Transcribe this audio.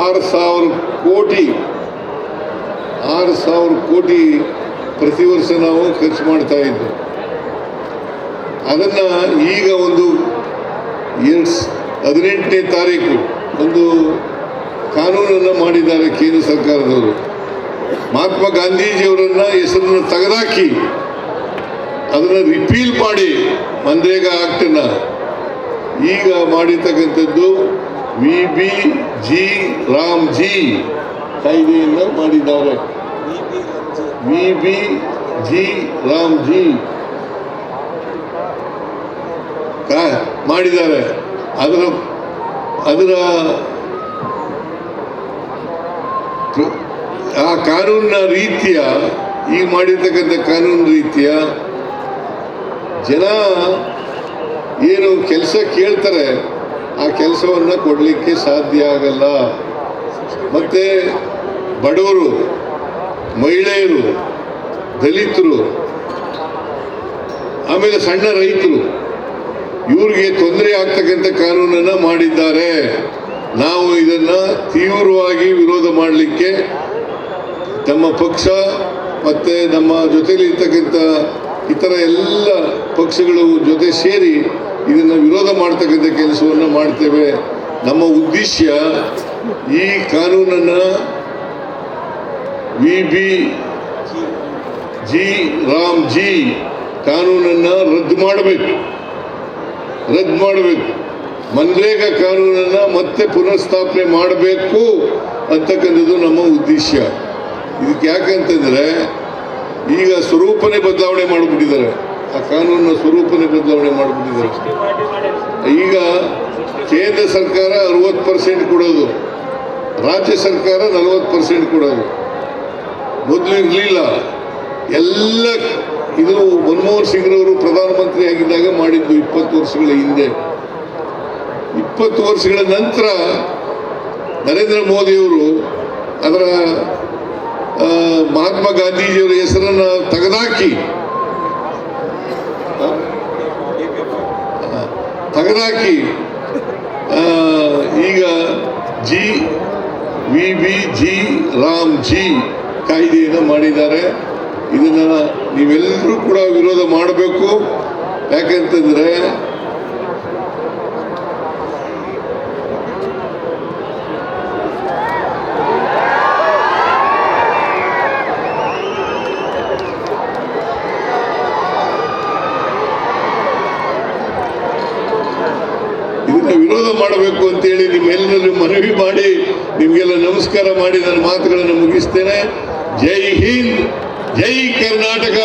ಆರು ಸಾವಿರ ಕೋಟಿ, ಆರು ಸಾವಿರ ಕೋಟಿ ಪ್ರತಿ ವರ್ಷ ನಾವು ಖರ್ಚು ಮಾಡ್ತಾ ಇದ್ವು. ಅದನ್ನು ಈಗ ಒಂದು ಎರಡು ಹದಿನೆಂಟನೇ ತಾರೀಕು ಒಂದು ಕಾನೂನನ್ನು ಮಾಡಿದ್ದಾರೆ ಕೇಂದ್ರ ಸರ್ಕಾರದವರು. ಮಹಾತ್ಮ ಗಾಂಧೀಜಿಯವರನ್ನು ಹೆಸರನ್ನು ತೆಗೆದಾಕಿ ಅದನ್ನು ರಿಪೀಲ್ ಮಾಡಿ ಮನ್ರೇಗಾ ಆಕ್ಟನ್ನು ಈಗ ಮಾಡಿರ್ತಕ್ಕಂಥದ್ದು V B G Ram G ಕಾಯ್ದೆಯಿಂದ ಮಾಡಿದ್ದಾರೆ. V B G Ram G ಮಾಡಿದ್ದಾರೆ. ಅದರ ಅದರ ಆ ಕಾನೂನಿನ ರೀತಿಯ ಈಗ ಮಾಡಿರ್ತಕ್ಕಂಥ ಕಾನೂನು ರೀತಿಯ ಜನ ಏನು ಕೆಲಸ ಕೇಳ್ತಾರೆ ಆ ಕೆಲಸವನ್ನು ಕೊಡಲಿಕ್ಕೆ ಸಾಧ್ಯ ಆಗಲ್ಲ. ಮತ್ತು ಬಡವರು, ಮಹಿಳೆಯರು, ದಲಿತರು, ಆಮೇಲೆ ಸಣ್ಣ ರೈತರು, ಇವ್ರಿಗೆ ತೊಂದರೆ ಆಗ್ತಕ್ಕಂಥ ಕಾನೂನನ್ನು ಮಾಡಿದ್ದಾರೆ. ನಾವು ಇದನ್ನು ತೀವ್ರವಾಗಿ ವಿರೋಧ ಮಾಡಲಿಕ್ಕೆ ನಮ್ಮ ಪಕ್ಷ ಮತ್ತು ನಮ್ಮ ಜೊತೆಯಲ್ಲಿ ಇರ್ತಕ್ಕಂಥ ಇತರ ಎಲ್ಲ ಪಕ್ಷಗಳು ಜೊತೆ ಸೇರಿ ಇದನ್ನು ವಿರೋಧ ಮಾಡ್ತಕ್ಕಂಥ ಕೆಲಸವನ್ನು ಮಾಡ್ತೇವೆ. ನಮ್ಮ ಉದ್ದೇಶ ಈ ಕಾನೂನನ್ನು V B G Ram G ಕಾನೂನನ್ನು ರದ್ದು ಮಾಡಬೇಕು. ರದ್ದು ಮಾಡಬೇಕು. ಮನ್ರೇಗಾ ಕಾನೂನನ್ನು ಮತ್ತೆ ಪುನಃಸ್ಥಾಪನೆ ಮಾಡಬೇಕು ಅಂತಕ್ಕಂಥದ್ದು ನಮ್ಮ ಉದ್ದೇಶ ಇದಕ್ಕೆ ಯಾಕಂತಂದರೆ ಈಗ ಸ್ವರೂಪನೇ ಬದಲಾವಣೆ ಮಾಡಿಬಿಟ್ಟಿದ್ದಾರೆ. ಆ ಕಾನೂನಿನ ಸ್ವರೂಪನೇ ಬದಲಾವಣೆ ಮಾಡಿಬಿಟ್ಟಿದ್ದಾರೆ. ಈಗ ಕೇಂದ್ರ ಸರ್ಕಾರ ಅರವತ್ತು ಪರ್ಸೆಂಟ್ ಕೊಡೋದು, ರಾಜ್ಯ ಸರ್ಕಾರ ನಲವತ್ತು ಪರ್ಸೆಂಟ್ ಕೊಡೋದು. ಮೊದಲು ಇರಲಿಲ್ಲ. ಎಲ್ಲ ಇದು ಮನಮೋಹನ್ ಸಿಂಗ್ರವರು ಪ್ರಧಾನಮಂತ್ರಿ ಆಗಿದ್ದಾಗ ಮಾಡಿದ್ದು ಇಪ್ಪತ್ತು ವರ್ಷಗಳ ಹಿಂದೆ. ಇಪ್ಪತ್ತು ವರ್ಷಗಳ ನಂತರ ನರೇಂದ್ರ ಮೋದಿಯವರು ಅದರ ಮಹಾತ್ಮ ಗಾಂಧೀಜಿಯವರ ಹೆಸರನ್ನು ತೆಗೆದಾಕಿ ತೆಗೆದಾಕಿ ಈಗ G, V, B, G, Ram, G ಕಾಯ್ದೆಯನ್ನು ಮಾಡಿದ್ದಾರೆ. ಇದನ್ನು ನೀವೆಲ್ಲರೂ ಕೂಡ ವಿರೋಧ ಮಾಡಬೇಕು. ಯಾಕೆಂತಂದ್ರೆ ವಿರೋಧ ಮಾಡಬೇಕು ಅಂತೇಳಿ ನಿಮ್ಮೆಲ್ಲರೂ ಮನವಿ ಮಾಡಿ ನಿಮಗೆಲ್ಲ ನಮಸ್ಕಾರ ಮಾಡಿ ನನ್ನ ಮಾತುಗಳನ್ನು ಮುಗಿಸ್ತೇನೆ. ಜೈ ಹಿಂದ್, ಜೈ ಕರ್ನಾಟಕ!